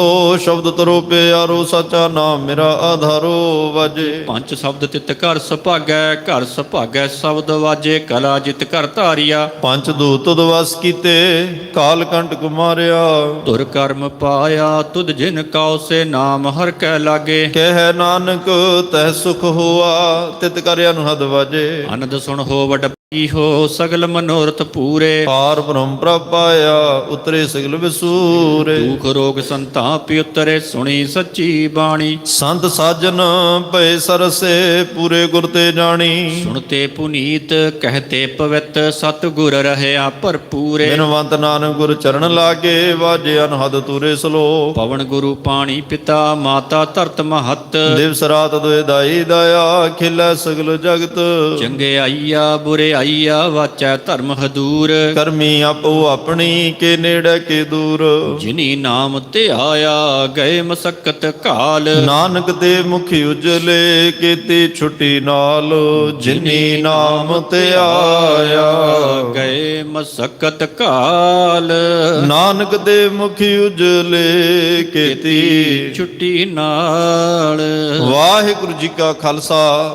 ਓ ਸ਼ਬਦ ਤਰੋ ਪਿਆਰੋ ਸਚਾ ਨਾਮ ਮੇਰਾ ਆਧਾਰੋ ਵਜੇ। ਪੰਜ ਸ਼ਬਦ ਤਿਤ ਘਰ ਸੁਭਾਗੈ ਘਰ ਸੁਭਾਗੈ ਸ਼ਬਦ ਵਾਜੇ ਕਲਾ ਜਿਤ ਘਰ ਧਾਰਿਆ। ਪੰਜ ਦੂਤ ਦਵਸ ਕੀਤੇ ਕਾਲ ਕੰਟਕ ਮਾਰਿਆ। ਤੁਰ ਕਰਮ ਪਾਇਆ ਤੁਧ ਜਿਨ ਕਉ ਸੇ ਨਾਮ ਹਰ ਕੈ ਲਾਗੇ। ਕਹਿ ਨਾਨਕ ਤਹਿ ਸੁਖ ਹੋਆ ਤਿਤ ਕਰ ਅਨਹਦ ਵਜੇ। ਅਨੰਦ ਸੁਣ ਹੋ ਵਡ ਭਈ ਹੋ ਸਗਲ ਮਨੋਰਥ ਪੂਰੇ। ਪਾਰ ਬ੍ਰਹਮ ਪ੍ਰਭ ਪਾਇਆ ਉਤਰੇ ਸਗਲ ਵਿਸੂਰੇ। ਦੁਖ ਰੋਗ ਸੰਤਾਪਿ ਉਤਰੇ ਸੁਣੀ ਸੱਚੀ ਬਾਣੀ। ਸੰਤ ਸਾਜਨ ਭਏ ਸਰਸੇ ਪੂਰੇ ਗੁਰ ਤੇ ਜਾਣੀ। ਸੁਣਤੇ ਪੁਨੀਤ ਕਹਤੇ ਪਵਿੱਤ ਸਤ ਗੁਰ ਰਹਿਆ ਭਰਪੂਰੇ। ਬਿਨਵੰਤ ਨਾਨਕ ਗੁਰ ਚਰਨ ਲਾਗੇ ਵਾਜੇ ਅਨਹਦ ਤੂਰੇ ਸਲੋ ਪਵਨ ਗੁਰੂ ਪਾਣੀ ਪਿਤਾ ਮਾਤਾ ਧਰਤ ਮਹੱਤ। ਦਿਵਸ ਰਾਤ ਦੋਇ ਦਾਈ ਦਇਆ ਖਿਲੇ ਸਗਲ ਜਗਤ। ਚੰਗੇ ਆਈਆ ਬੁਰੇ ਆਈਆ ਵਾਚੈ ਧਰਮ ਹਦੂਰ। ਕਰਮੀ ਆਪੋ ਆਪਣੀ ਕੇ ਨੇੜੇ ਕੇ ਦੂਰ। ਜਿਨੀ ਨਾਮ ਤੇ ਆਇਆ ਗਏ ਮਸਕਤ ਕਾਲ। ਨਾਨਕ ਦੇ ਮੁਖੀ ਉਜਲੇ ਕੀਤੀ ਛੁੱਟੀ ਨਾਲ। ਜਿਨੀ ਨਾਮ ਤੇ ਆਇਆ ਗਏ ਮਸਕਤ ਕਾਲ। ਨਾਨਕ ਦੇ ਮੁਖੀ ਉਜਲੇ ਕੀਤੀ ਛੁੱਟੀ ਨਾਲ। ਵਾਹਿਗੁਰੂ ਜੀ ਕਾ ਖਾਲਸਾ।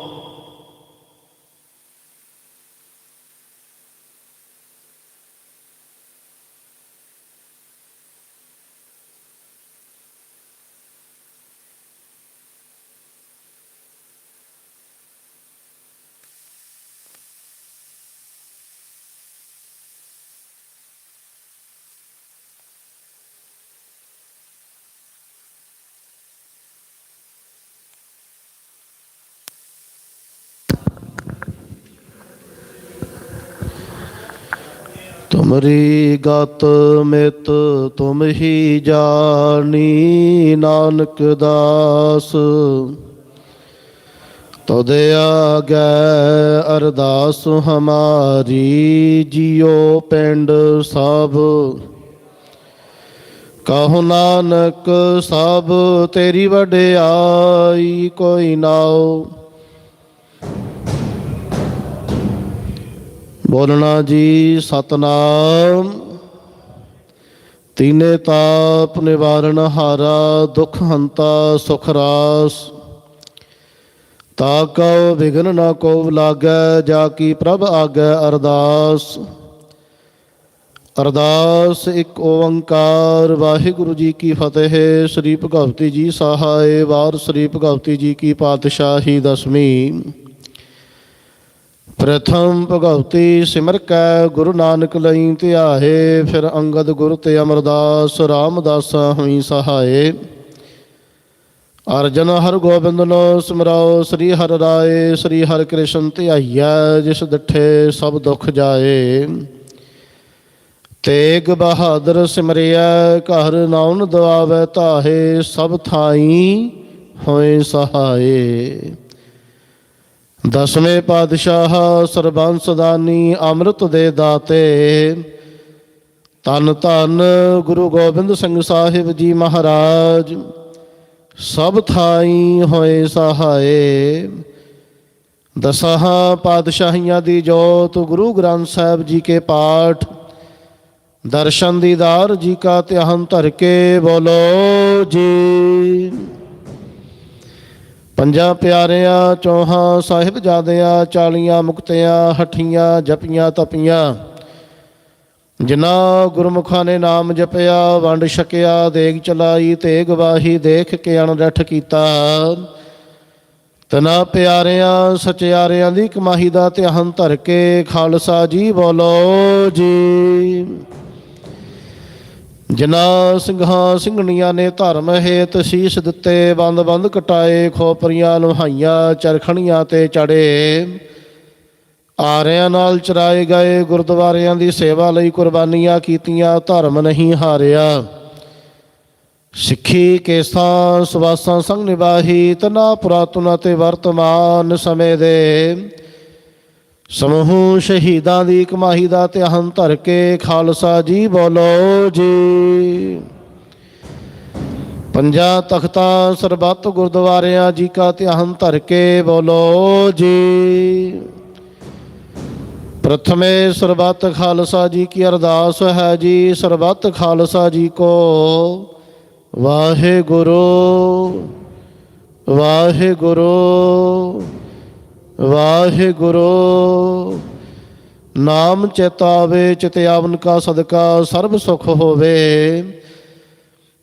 ਤੁਮਰੀ ਗਤ ਮਿਤ ਤੁਮ ਹੀ ਜਾਣੀ, ਨਾਨਕ ਦਾਸ। ਤਦ ਆਗੈ ਅਰਦਾਸ ਹਮਾਰੀ, ਜਿਉ ਪਿੰਡ ਸਭ। ਕਹੋ ਨਾਨਕ ਸਭ ਤੇਰੀ ਵਡਿਆਈ ਕੋਈ ਨਾਉ। ਬੋਲਣਾ ਜੀ ਸਤਨਾਮ। ਤੀਨੇ ਤਾਪ ਨਿਵਾਰਨ ਹਾਰਾ, ਦੁਖ ਹੰਤਾ ਸੁਖ ਰਾਸ। ਤਾ ਕਉ ਵਿਗਨ ਨਾ ਕੋ ਲਾਗੈ, ਜਾ ਕੀ ਪ੍ਰਭ ਆਗੈ ਅਰਦਾਸ। ਅਰਦਾਸ ਇੱਕ ਓੰਕਾਰ, ਵਾਹਿਗੁਰੂ ਜੀ ਕੀ ਫਤਿਹ। ਸ੍ਰੀ ਭਗਵਤੀ ਜੀ ਸਹਾਏ, ਵਾਰ ਸ੍ਰੀ ਭਗਵਤੀ ਜੀ ਕੀ ਪਾਤਸ਼ਾਹੀ ਦਸਮੀ ਪ੍ਰਥਮ ਭਗਵਤੀ ਸਿਮਰ ਕੈ, ਗੁਰੂ ਨਾਨਕ ਲਈ ਧਿਆਏ, ਫਿਰ ਅੰਗਦ ਗੁਰ ਤੇ ਅਮਰਦਾਸ, ਰਾਮਦਾਸ ਹੋਈ ਸਹਾਏ। ਅਰਜਨ ਹਰ ਗੋਬਿੰਦ ਨੋ ਸਿਮਰਾਓ, ਸ੍ਰੀ ਹਰਿ ਰਾਏ, ਸ੍ਰੀ ਹਰਿ ਕ੍ਰਿਸ਼ਨ ਧਿਆਈਐ, ਜਿਸ ਡਿਠੇ ਸਭ ਦੁੱਖ ਜਾਏ। ਤੇਗ ਬਹਾਦਰ ਸਿਮਰਿਆ ਘਰ ਨਾਉਨ ਦਵਾਵੇ ਧਾਹੇ, ਸਭ ਥਾਈ ਹੋਏ ਸਹਾਏ। ਦਸਵੇਂ ਪਾਤਸ਼ਾਹ ਸਰਬੰਸ ਦਾਨੀ ਅੰਮ੍ਰਿਤ ਦੇ ਦਾਤੇ। ਤਨ ਧਨ ਗੁਰੂ ਗੋਬਿੰਦ ਸਿੰਘ ਸਾਹਿਬ ਜੀ ਮਹਾਰਾਜ, ਸਭ ਥਾਈ ਹੋਏ ਸਹਾਏ। ਦਸਾਂ ਪਾਤਸ਼ਾਹੀਆਂ ਦੀ ਜੋਤ ਗੁਰੂ ਗ੍ਰੰਥ ਸਾਹਿਬ ਜੀ ਕੇ ਪਾਠ, ਦਰਸ਼ਨ ਦੀਦਾਰ ਜੀ ਕਾ ਧਿਆਨ ਧਰ ਕੇ ਬੋਲੋ ਜੀ। ਪੰਜਾਂ ਪਿਆਰਿਆਂ, ਚੌਹਾਂ ਸਾਹਿਬਜ਼ਾਦਿਆਂ ਚਾਲੀਆਂ ਮੁਕਤਿਆਂ, ਹਠੀਆਂ ਜਪੀਆਂ ਤਪੀਆਂ। ਜਿਨ੍ਹਾਂ ਗੁਰਮੁਖਾਂ ਨੇ ਨਾਮ ਜਪਿਆ, ਵੰਡ ਛਕਿਆ, ਦੇਗ ਚਲਾਈ ਤੇ ਗਵਾਹੀ ਦੇਖ ਕੇ ਅਣਡੱਠ ਕੀਤਾ। ਤਨਾ ਪਿਆਰਿਆਂ, ਸਚਿਆਰਿਆਂ ਦੀ ਕਮਾਈ ਦਾ ਧਿਆਨ ਧਰ ਕੇ ਖਾਲਸਾ ਜੀ ਬੋਲੋ ਜੀ। ਜਿਨ੍ਹਾਂ ਸਿੰਘਾਂ ਸਿੰਘਣੀਆਂ ਨੇ ਧਰਮ ਹੇਤ ਸੀਸ ਦਿੱਤੇ, ਬੰਦ ਬੰਦ ਕਟਾਏ, ਖੋਪਰੀਆਂ ਲੁਹਾਈਆਂ, ਚਰਖਣੀਆਂ ਤੇ ਚੜੇ। ਆਰਿਆਂ ਨਾਲ ਚਰਾਏ ਗਏ, ਗੁਰਦੁਆਰਿਆਂ ਦੀ ਸੇਵਾ ਲਈ ਕੁਰਬਾਨੀਆਂ ਕੀਤੀਆਂ, ਧਰਮ ਨਹੀਂ ਹਾਰਿਆ। ਸਿੱਖੀ ਕੇਸਾਂ, ਸਵਾਸਾਂ ਸੰਗ ਨਿਵਾਹੀ ਤਨਾ ਪੁਰਾਤਨ ਅਤੇ ਵਰਤਮਾਨ ਸਮੇਂ ਦੇ। ਸਮੂਹ ਸ਼ਹੀਦਾਂ ਦੀ ਕਮਾਈ ਦਾ ਧਿਆਨ ਧਰ ਕੇ ਖਾਲਸਾ ਜੀ ਬੋਲੋ ਜੀ। ਪੰਜਾਂ ਤਖਤਾਂ ਸਰਬੱਤ ਗੁਰਦੁਆਰਿਆਂ ਜੀ ਕਾ ਧਿਆਨ ਧਰ ਕੇ ਬੋਲੋ ਜੀ। ਪ੍ਰਥਮੇ ਸਰਬੱਤ ਖਾਲਸਾ ਜੀ ਕੀ ਅਰਦਾਸ ਹੈ ਜੀ, ਸਰਬੱਤ ਖਾਲਸਾ ਜੀ ਕੋ ਵਾਹਿਗੁਰੂ ਵਾਹਿਗੁਰੂ। ਵਾਹਿਗੁਰੂ, ਨਾਮ ਚੇਤਾਵੇ ਚਿਤਿਆਵਨ ਕਾ ਸਦਕਾ, ਸਰਬ ਸੁਖ ਹੋਵੇ।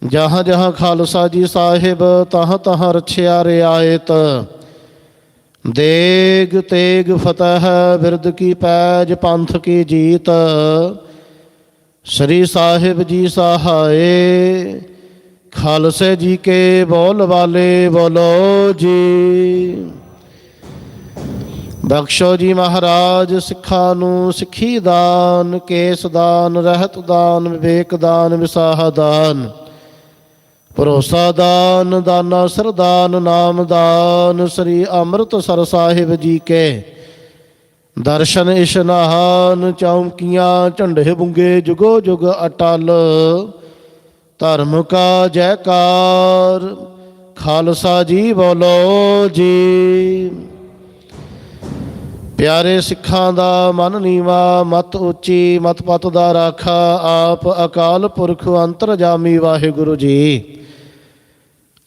ਜਹਾਂ ਜਹਾਂ ਖਾਲਸਾ ਜੀ ਸਾਹਿਬ, ਤਹਾਂ ਤਹਾਂ ਰਛਿਆ ਰਿਆਇਤ। ਦੇਗ ਤੇਗ ਫਤਹ ਬਿਰਦ ਕੀ ਪੈਜ, ਪੰਥ ਕੀ ਜੀਤ। ਸ੍ਰੀ ਸਾਹਿਬ ਜੀ ਸਹਾਏ, ਖਾਲਸੇ ਜੀ ਕੇ ਬੋਲ ਵਾਲੇ ਬੋਲੋ ਜੀ। ਬਖਸ਼ੋ ਜੀ ਮਹਾਰਾਜ, ਸਿੱਖਾਂ ਨੂੰ ਸਿੱਖੀ ਦਾਨ, ਕੇਸ ਦਾਨ, ਰਹਿਤ ਦਾਨ, ਵਿਵੇਕ ਦਾਨ, ਵਿਸਾਹ ਦਾਨ। ਭਰੋਸਾ ਦਾਨ, ਦਾਨਾ ਸਰਦਾਨ, ਨਾਮ ਦਾਨ, ਸ੍ਰੀ ਅੰਮ੍ਰਿਤਸਰ ਸਾਹਿਬ ਜੀ ਕੇ। ਦਰਸ਼ਨ ਇਸ਼ਨਾਨ ਚੌਂਕੀਆਂ, ਝੰਡੇ ਬੁੰਗੇ, ਜੁਗੋ ਜੁਗ ਅਟਲ। ਧਰਮ ਕਾ ਜੈਕਾਰ, ਖਾਲਸਾ ਜੀ ਬੋਲੋ ਜੀ। ਪਿਆਰੇ ਸਿੱਖਾਂ ਦਾ ਮਨ ਨੀਵਾ, ਮਤ ਉੱਚੀ, ਮਤ ਪਤ ਦਾ ਰਾਖਾ, ਆਪ ਅਕਾਲ ਪੁਰਖ ਅੰਤਰਜਾਮੀ ਵਾਹਿਗੁਰੂ ਜੀ।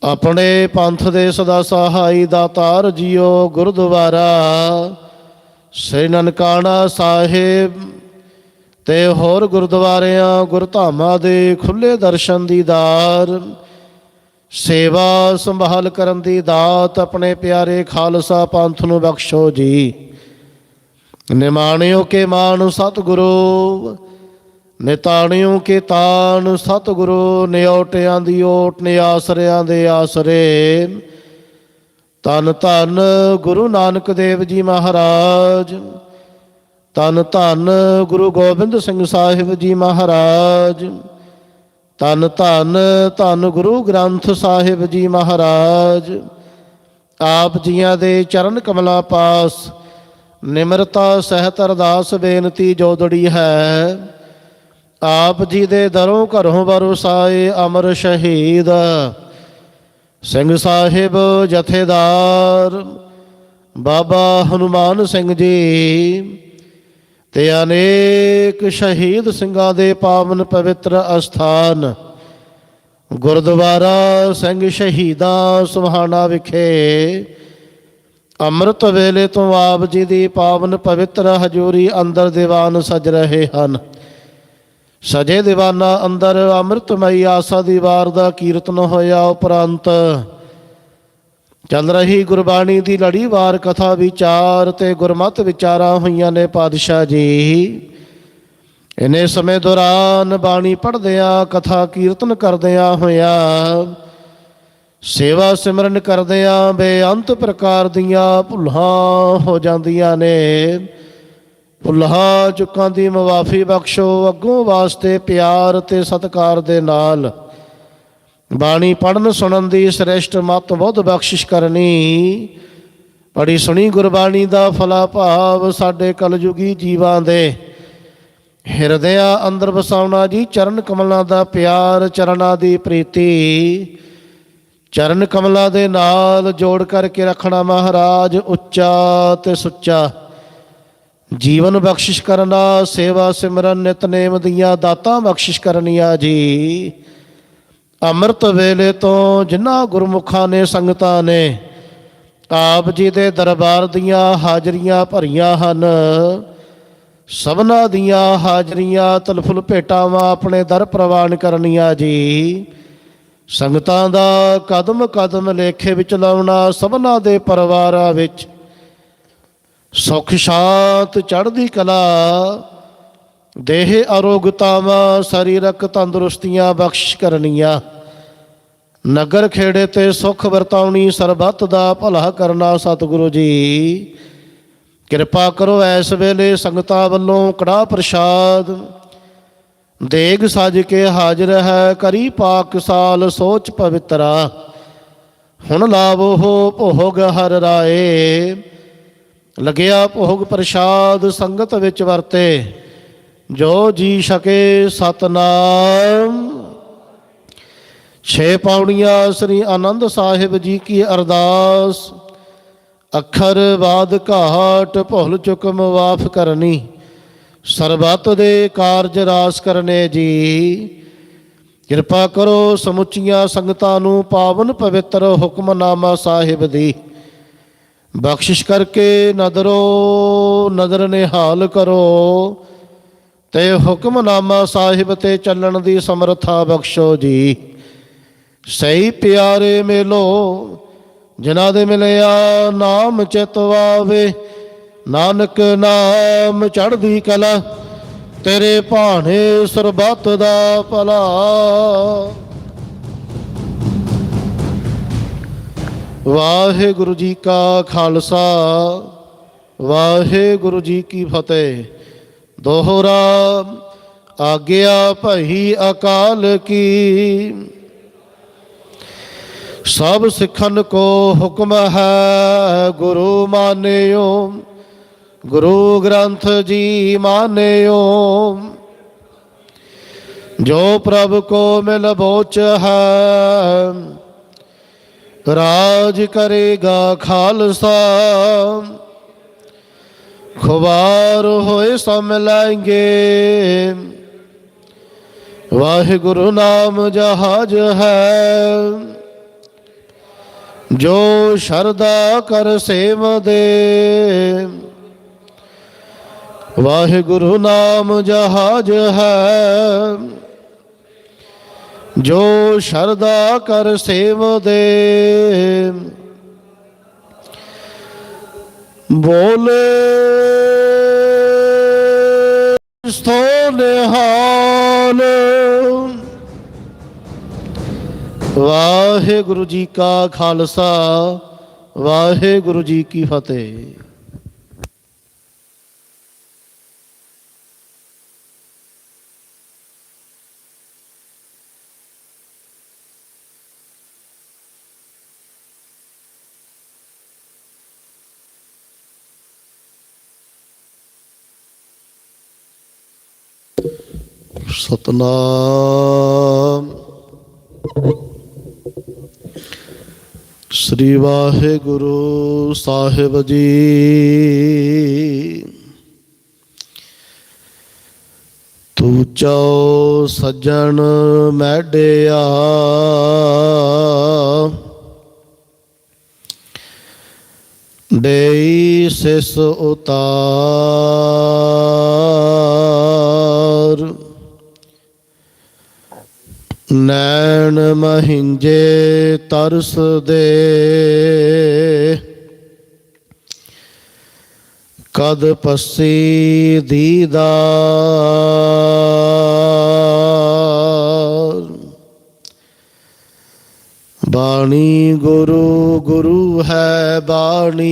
ਆਪਣੇ ਪੰਥ ਦੇ ਸਦਾ ਸਹਾਈ ਦਾਤਾਰ ਜੀਓ ਗੁਰਦੁਆਰਾ। ਸ੍ਰੀ ਨਨਕਾਣਾ ਸਾਹਿਬ ਤੇ ਹੋਰ ਗੁਰਦੁਆਰਿਆਂ, ਗੁਰਧਾਮਾਂ ਦੇ ਖੁੱਲੇ ਦਰਸ਼ਨ ਦੀ ਦੀਦਾਰ ਸੇਵਾ ਸੰਭਾਲ ਕਰਨ ਦੀ ਦਾਤ ਆਪਣੇ ਪਿਆਰੇ ਖਾਲਸਾ ਪੰਥ ਨੂੰ ਬਖਸ਼ੋ ਜੀ। ਨਿਮਾਣਿਓ ਕੇ ਮਾਨ ਸਤਿਗੁਰੂ, ਨਿਤਾਣਿਓ ਕੇ ਤਾਨ ਸਤਿਗੁਰੂ, ਨਿਉਟਿਆਂ ਦੀ ਓਟ, ਨਿਆਸਰਿਆਂ ਦੇ ਆਸਰੇ। ਤਨ ਧੰਨ ਗੁਰੂ ਨਾਨਕ ਦੇਵ ਜੀ ਮਹਾਰਾਜ ਤਨ ਧੰਨ ਗੁਰੂ ਗੋਬਿੰਦ ਸਿੰਘ ਸਾਹਿਬ ਜੀ ਮਹਾਰਾਜ ਤਨ ਧੰਨ ਧੰਨ ਗੁਰੂ ਗ੍ਰੰਥ ਸਾਹਿਬ ਜੀ ਮਹਾਰਾਜ। ਆਪ ਜੀਆਂ ਦੇ ਚਰਨ ਕਮਲਾ ਪਾਸ ਨਿਮਰਤਾ ਸਹਿਤ ਅਰਦਾਸ ਬੇਨਤੀ ਜੋਦੜੀ ਹੈ, ਆਪ ਜੀ ਦੇ ਦਰੋਂ ਘਰੋਂ ਵਰਸਾਏ ਅਮਰ ਸ਼ਹੀਦ। ਸਿੰਘ ਸਾਹਿਬ ਜਥੇਦਾਰ, ਬਾਬਾ ਹਨੂਮਾਨ ਸਿੰਘ ਜੀ ਤੇ ਅਨੇਕ ਸ਼ਹੀਦ ਸਿੰਘਾਂ ਦੇ ਪਾਵਨ ਪਵਿੱਤਰ ਅਸਥਾਨ, ਗੁਰਦੁਆਰਾ ਸਿੰਘ ਸ਼ਹੀਦਾਂ ਸੁਹਾਣਾ ਵਿਖੇ ਅੰਮ੍ਰਿਤ ਵੇਲੇ ਤੋਂ ਆਪ ਜੀ ਦੀ ਪਾਵਨ ਪਵਿੱਤਰ ਹਜ਼ੂਰੀ ਅੰਦਰ ਦੀਵਾਨ ਸਜ ਰਹੇ ਹਨ। ਸਜੇ ਦੀਵਾਨਾ ਅੰਦਰ ਅੰਮ੍ਰਿਤਮਈ ਆਸਾ ਦੀ ਵਾਰ ਦਾ ਕੀਰਤਨ ਹੋਇਆ ਉਪਰੰਤ। ਚੱਲ ਰਹੀ ਗੁਰਬਾਣੀ ਦੀ ਲੜੀਵਾਰ ਕਥਾ ਵਿਚਾਰ ਤੇ ਗੁਰਮਤ ਵਿਚਾਰਾਂ ਹੋਈਆਂ ਨੇ ਪਾਤਸ਼ਾਹ ਜੀ। ਇਨੇ ਸਮੇਂ ਦੌਰਾਨ ਬਾਣੀ ਪੜ੍ਹਦਿਆਂ, ਕਥਾ ਕੀਰਤਨ ਕਰਦਿਆਂ ਹੋਇਆਂ ਸੇਵਾ ਸਿਮਰਨ ਕਰਦਿਆਂ ਬੇਅੰਤ ਪ੍ਰਕਾਰ ਦੀਆਂ ਭੁੱਲਾਂ ਹੋ ਜਾਂਦੀਆਂ ਨੇ। ਭੁੱਲਾਂ ਚੁੱਕਾਂ ਦੀ ਮਾਫੀ ਬਖਸ਼ੋ, ਅੱਗੋਂ ਵਾਸਤੇ ਪਿਆਰ ਤੇ ਸਤਿਕਾਰ ਦੇ ਨਾਲ। ਬਾਣੀ ਪੜਨ ਸੁਣਨ ਦੀ ਸ੍ਰੇਸ਼ਟ ਮਤ ਬਹੁਤ ਬਖਸ਼ਿਸ਼ ਕਰਨੀ। ਪੜੀ ਸੁਣੀ ਗੁਰਬਾਣੀ ਦਾ ਫਲਾ ਭਾਵ ਸਾਡੇ ਕਲਯੁਗੀ ਜੀਵਾਂ ਦੇ। ਹਿਰਦਿਆਂ ਅੰਦਰ ਵਸਾਉਣਾ ਜੀ, ਚਰਨ ਕਮਲਾਂ ਦਾ ਪਿਆਰ, ਚਰਨਾਂ ਦੀ ਪ੍ਰੀਤੀ। ਚਰਨ ਕਮਲਾ ਦੇ ਨਾਲ ਜੋੜ ਕਰਕੇ ਰੱਖਣਾ ਮਹਾਰਾਜ, ਉੱਚਾ ਤੇ ਸੁੱਚਾ। ਜੀਵਨ ਬਖਸ਼ਿਸ਼ ਕਰਨਾ, ਸੇਵਾ ਸਿਮਰਨ ਨਿਤਨੇਮ ਦੀਆਂ ਦਾਤਾਂ ਬਖਸ਼ਿਸ਼ ਕਰਨੀਆਂ ਜੀ। ਅੰਮ੍ਰਿਤ ਵੇਲੇ ਤੋਂ ਜਿਨ੍ਹਾਂ ਗੁਰਮੁਖਾਂ ਨੇ, ਸੰਗਤਾਂ ਨੇ, ਆਪ ਜੀ ਦੇ ਦਰਬਾਰ ਦੀਆਂ ਹਾਜ਼ਰੀਆਂ ਭਰੀਆਂ ਹਨ। ਸਭਨਾ ਦੀਆਂ ਹਾਜ਼ਰੀਆਂ, ਤਲਫੁਲ ਭੇਟਾਵਾਂ ਆਪਣੇ ਦਰ ਪ੍ਰਵਾਨ ਕਰਨੀਆਂ ਜੀ। ਸੰਗਤਾਂ ਦਾ ਕਦਮ ਕਦਮ ਲੇਖੇ ਵਿੱਚ ਲਾਉਣਾ ਸਭਨਾ ਦੇ ਪਰਿਵਾਰਾਂ ਵਿੱਚ। ਸੁਖ ਸ਼ਾਂਤ ਚੜ੍ਹਦੀ ਕਲਾ, ਦੇਹ ਅਰੋਗਤਾਵਾਂ, ਸਰੀਰਕ ਤੰਦਰੁਸਤੀਆਂ ਬਖਸ਼ ਕਰਨੀਆਂ। ਨਗਰ ਖੇੜੇ ਤੇ ਸੁਖ ਵਰਤਾਉਣੀ ਸਰਬੱਤ ਦਾ ਭਲਾ ਕਰਨਾ ਸਤਿਗੁਰੂ ਜੀ। ਕਿਰਪਾ ਕਰੋ ਇਸ ਵੇਲੇ ਸੰਗਤਾਂ ਵੱਲੋਂ ਕੜਾ ਪ੍ਰਸ਼ਾਦ ਦੇਗ ਸਜ ਕੇ ਹਾਜ਼ਰ ਹੈ, ਕਰੀ ਪਾਕ ਸਾਲ ਸੋਚ ਪਵਿੱਤਰਾ। ਹੁਣ ਲਾਵੋ ਭੋਗ ਹਰ ਰਾਏ। ਲਗਿਆ ਭੋਗ ਪ੍ਰਸ਼ਾਦ ਸੰਗਤ ਵਿੱਚ ਵਰਤੇ। ਜੋ ਜੀ ਸਕੇ ਸਤਨਾਮ। ਛੇ ਪੌੜੀਆਂ ਸ੍ਰੀ ਆਨੰਦ ਸਾਹਿਬ ਜੀ ਕੀ ਅਰਦਾਸ। ਅੱਖਰ ਬਾਦ ਘਾਟ ਭੁੱਲ ਚੁੱਕ ਮਾਫ ਕਰਨੀ। ਸਰਬੱਤ ਦੇ ਕਾਰਜ ਰਾਸ ਕਰਨੇ ਜੀ। ਕਿਰਪਾ ਕਰੋ ਸਮੁੱਚੀਆਂ ਸੰਗਤਾਂ ਨੂੰ ਪਾਵਨ ਪਵਿੱਤਰ ਹੁਕਮਨਾਮਾ ਸਾਹਿਬ ਦੀ। ਬਖਸ਼ਿਸ਼ ਕਰਕੇ ਨਦਰੋ, ਨਦਰ ਨਿਹਾਲ ਕਰੋ। ਤੇ ਹੁਕਮਨਾਮਾ ਸਾਹਿਬ ਤੇ ਚੱਲਣ ਦੀ ਸਮਰੱਥਾ ਬਖਸ਼ੋ ਜੀ। ਸਹੀ ਪਿਆਰੇ ਮੇਲੋ, ਜਿਨ੍ਹਾਂ ਦੇ ਮਿਲਿਆ ਨਾਮ ਚਿਤਵਾਵੇ ਨਾਨਕ ਨਾਮ ਚੜ੍ਹਦੀ ਕਲਾ, ਤੇਰੇ ਭਾਣੇ ਸਰਬੱਤ ਦਾ ਭਲਾ। ਵਾਹਿਗੁਰੂ ਜੀ ਕਾ ਖਾਲਸਾ, ਵਾਹਿਗੁਰੂ ਜੀ ਕੀ ਫਤਿਹ। ਦੋਹਰਾ ਆਗਿਆ ਭਈ ਅਕਾਲ ਕੀ। ਸਭ ਸਿੱਖਨ ਕੋ ਹੁਕਮ ਹੈ ਗੁਰੂ ਮਾਨਿਓ। ਗੁਰੂ ਗ੍ਰੰਥ ਜੀ ਮਾਨਿਓ। ਜੋ ਪ੍ਰਭ ਕੋ ਮਿਲ ਬੋਚ ਹੈ, ਰਾਜ ਕਰੇਗਾ ਖਾਲਸਾ। ਖੁਬਾਰ ਹੋਏ ਸਮ ਲਾਂਗੇ ਵਾਹਿਗੁਰੂ ਨਾਮ ਜਹਾਜ ਹੈ। ਜੋ ਸ਼ਰਦਾ ਕਰ ਸੇਵ ਦੇ ਵਾਹਿਗੁਰੂ ਨਾਮ ਜਹਾਜ ਹੈ। ਜੋ ਸ਼ਰਦਾ ਕਰ ਸੇਵ ਦੇ ਬੋਲੇ ਸੋ ਨਿਹਾਲ। ਵਾਹਿਗੁਰੂ ਜੀ ਕਾ ਖਾਲਸਾ, ਵਾਹਿਗੁਰੂ ਜੀ ਕੀ ਫਤਿਹ। ਸਤਨਾਮ। ਸ੍ਰੀ ਵਾਹਿਗੁਰੂ ਸਾਹਿਬ ਜੀ। ਤੂੰ ਚਾਓ ਸੱਜਣ ਮੈਡਿਆ। ਦੇਈ ਸਿਸ ਉਤਾਰ। ਨੈਣ ਮਹਿੰਜੇ ਤਰਸ ਦੇ। ਕਦ ਪੱਸੀ ਦੀਦਾਰ ਬਾਣੀ ਗੁਰੂ ਗੁਰੂ ਹੈ ਬਾਣੀ।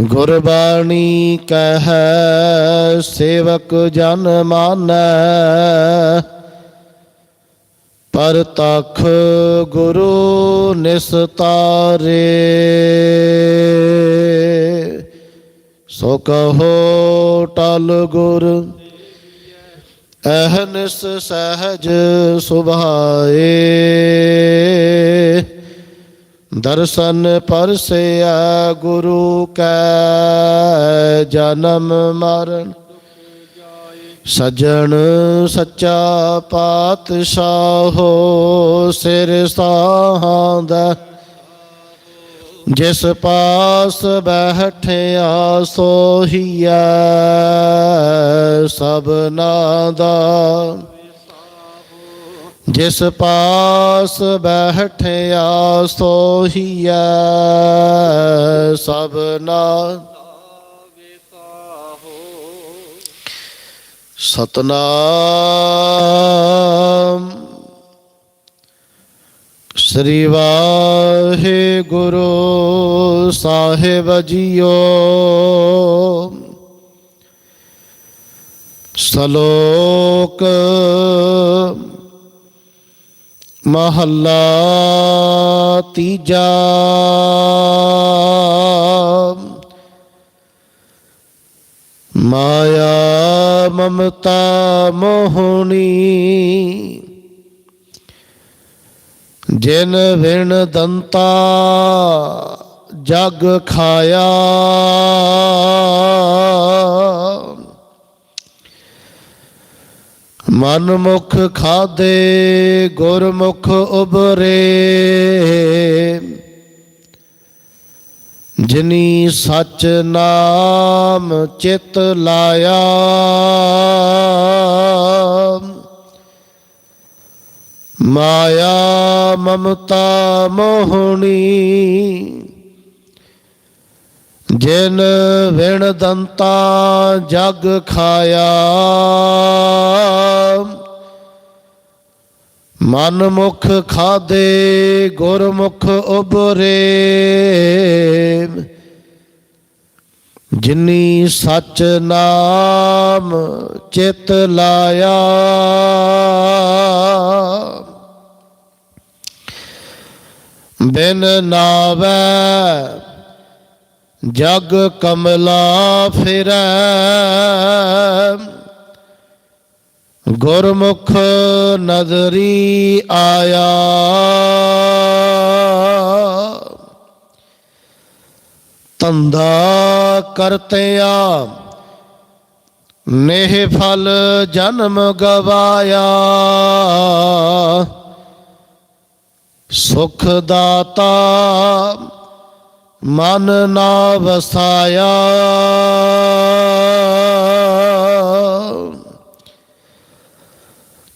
ਗੁਰਬਾਣੀ ਕਹੈ ਸੇਵਕ ਜਨ ਮਾਨੈ, ਪਰ ਤਖ ਗੁਰੂ ਨਿਸਤਾਰੇ। ਸੋ ਕਹੋ ਟਲ ਗੁਰ ਅਹਨਸ ਸਹਜ ਸੁਭਾਏ। ਦਰਸ਼ਨ ਪਰਸਿਆ ਗੁਰੂ ਕੈ ਜਨਮ ਮਰਨ। ਸਜਣ ਸੱਚਾ ਪਾਤਸ਼ਾਹੋ ਸਿਰ ਸਾਹਾਂ ਦਾ। ਜਿਸ ਪਾਸ ਬੈਠਿਆ ਸੋਹੀਐ ਸਭਨਾ ਦਾ। ਜਿਸ ਪਾਸ ਬੈਠਿਆ ਸੋਹੀਐ ਸਭਨਾ ਸਤਨਾਮ। ਸ੍ਰੀ ਵਾਹਿਗੁਰੂ ਸਾਹਿਬ ਜੀਓ। ਸ਼ਲੋਕ ਮਹੱਲਾ ਤੀਜਾ। ਮਾਇਆ ਮਮਤਾ ਮੋਹਣੀ ਜਿਨ ਵਿਣ ਦੰਤਾ ਜਗ ਖਾਇਆ। ਮਨ ਮੁਖ ਖਾਦੇ ਗੁਰਮੁਖ ਉਬਰੇ ਜਿਨੀ ਸਚ ਨਾਮ ਚਿਤ ਲਾਇਆ ਮਾਇਆ ਮਮਤਾ ਮੋਹਣੀ। ਜਿਨ ਵਿਣ ਦੰਤਾ ਜਗ ਖਾਇਆ, ਮਨ ਮੁਖ ਖਾਦੇ, ਗੁਰਮੁਖ ਉਬਰੇ ਜਿਨੀ ਸਚ ਨਾਮ ਚਿਤ ਲਾਇਆ, ਬਿਨ ਨਾਵੈ ਜਗ ਕਮਲਾ ਫਿਰੈ। ਗੁਰਮੁਖ ਨਜ਼ਰੀ ਆਇਆ। ਤੰਦਾ ਕਰਤਿਆ ਨੇਹ ਫਲ ਜਨਮ ਗਵਾਇਆ। ਸੁਖ ਦਾਤਾ ਮਨ ਨਾ ਵਸਾਇਆ।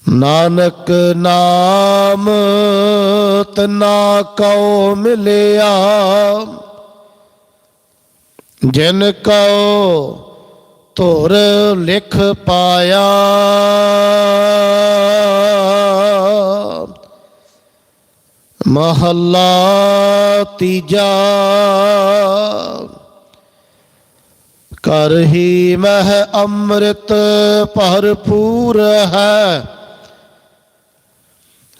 ਨਾਨਕ ਨਾਮ ਤਨਾ ਕਉ ਮਿਲਿਆ। ਜਿਨ ਕਉ ਧੁਰ ਲਿਖ ਪਾਇਆ। ਮਹੱਲਾ ਤੀਜਾ। ਕਰ ਹੀ ਮਹਿ ਅੰਮ੍ਰਿਤ ਭਰਪੂਰ ਹੈ।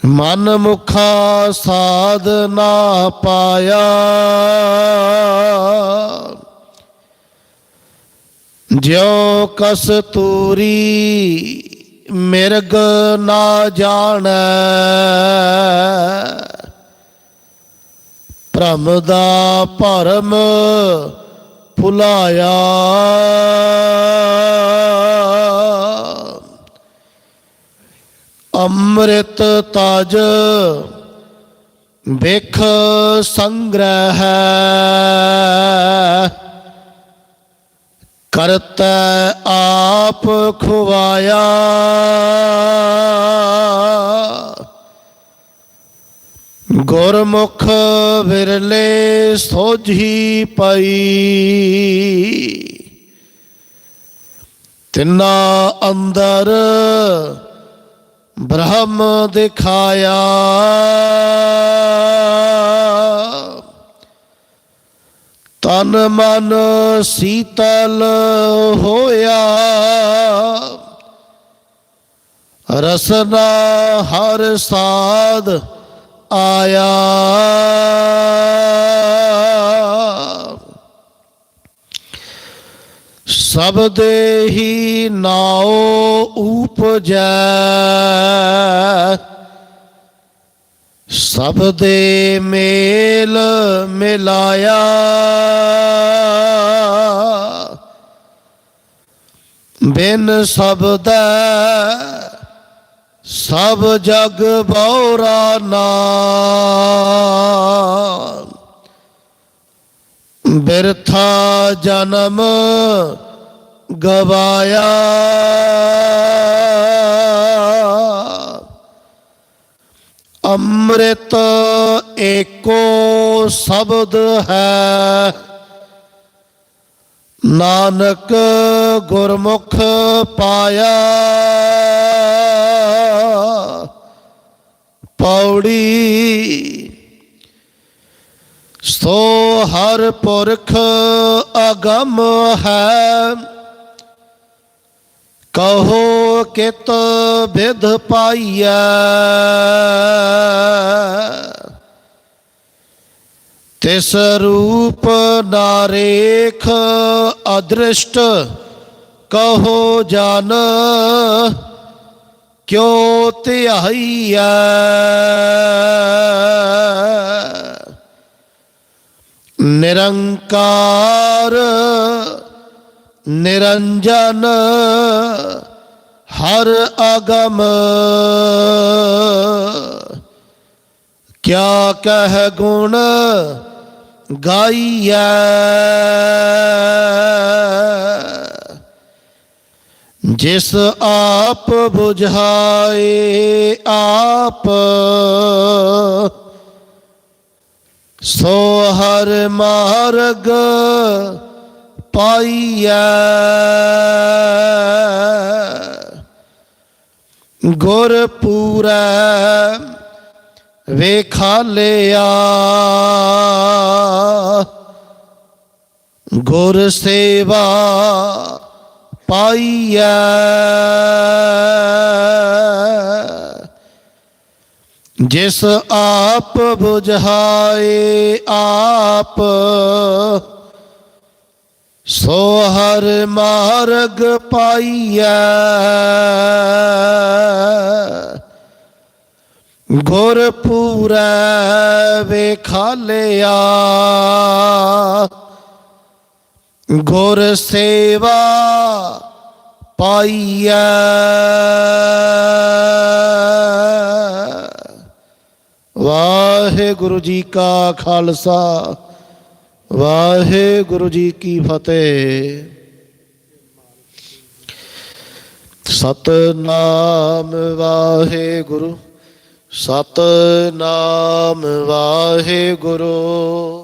ਮਨ ਮੁਖਾ ਸਾਧ ਨਾ ਪਾਇਆ। ਜਿਉ ਕਸਤੂਰੀ ਮਿਰਗ ਨਾ ਜਾਣੈ। ਭ੍ਰਮ ਦਾ ਭਰਮ ਭੁਲਾਇਆ ਅੰਮ੍ਰਿਤ ਤਜ ਵੇਖ ਸੰਗ੍ਰਹਿ ਕਰਤਾ ਆਪ ਖੁਆਇਆ ਗੁਰਮੁਖ ਵਿਰਲੇ ਸੋਝੀ ਪਈ। ਤਿੰਨਾ ਅੰਦਰ ਬ੍ਰਹਮ ਦਿਖਾਇਆ। ਤਨ ਮਨ ਸੀਤਲ ਹੋਇਆ। ਰਸਨਾ ਹਰ ਸਾਧ ਆਇਆ। ਸਭ ਦੇ ਹੀ ਨਾਉ ਉਪਜੈ। ਦੇ ਮੇਲ ਮਿਲਾਇਆ। ਬਿਨ ਸਬਦੈ ਸਭ ਜਗ ਬੌਰਾ ਨਾਮ ਬਿਰਥਾ ਜਨਮ ਗਵਾਇਆ। ਅੰਮ੍ਰਿਤ ਏਕੋ ਸ਼ਬਦ ਹੈ। ਨਾਨਕ ਗੁਰਮੁਖ ਪਾਇਆ। ਪੌੜੀ ਸੋ ਹਰ ਪੁਰਖ ਅਗਮ ਹੈ। ਕਹੋ ਕਿਤ ਵਿਧ ਪਾਈਐ। ਤਿਸ ਰੂਪ ਨਾਰੇਖ ਅਦ੍ਰਿਸ਼ਟ। ਕਹੋ ਜਾਨ ਕਿਉ ਧਿਆਈਐ? ਨਿਰੰਕਾਰ ਨਿਰੰਜਨ ਹਰ ਅਗਮ। ਕਿਆ ਕਹਿ ਗੁਣ ਗਾਈਐ? ਜਿਸ ਆਪ 부ਝਾਏ ਆਪ, ਸੋ ਹਰ ਮਾਰਗ ਪਾਈਐ। ਗੁਰ ਪੂਰੈ ਵੇਖਾ ਲਿਆ। ਗੁਰ ਸੇਵਾ ਪਾਈਐ। ਜਿਸ ਆਪ 부ਝਾਏ ਆਪ ਸੋ ਹਰ ਮਾਰਗ ਪਾਈਐ। ਗੁਰ ਪੂਰੈ ਵੇਖਾਲਿਆ। ਗੁਰ ਸੇਵਾ ਪਾਈਐ। ਵਾਹਿਗੁਰੂ ਜੀ ਕਾ ਖਾਲਸਾ, ਵਾਹਿਗੁਰੂ ਜੀ ਕੀ ਫਤਿਹ। ਸਤਨਾਮ ਵਾਹਿਗੁਰੂ ਸਤਨਾਮ ਵਾਹਿਗੁਰੂ।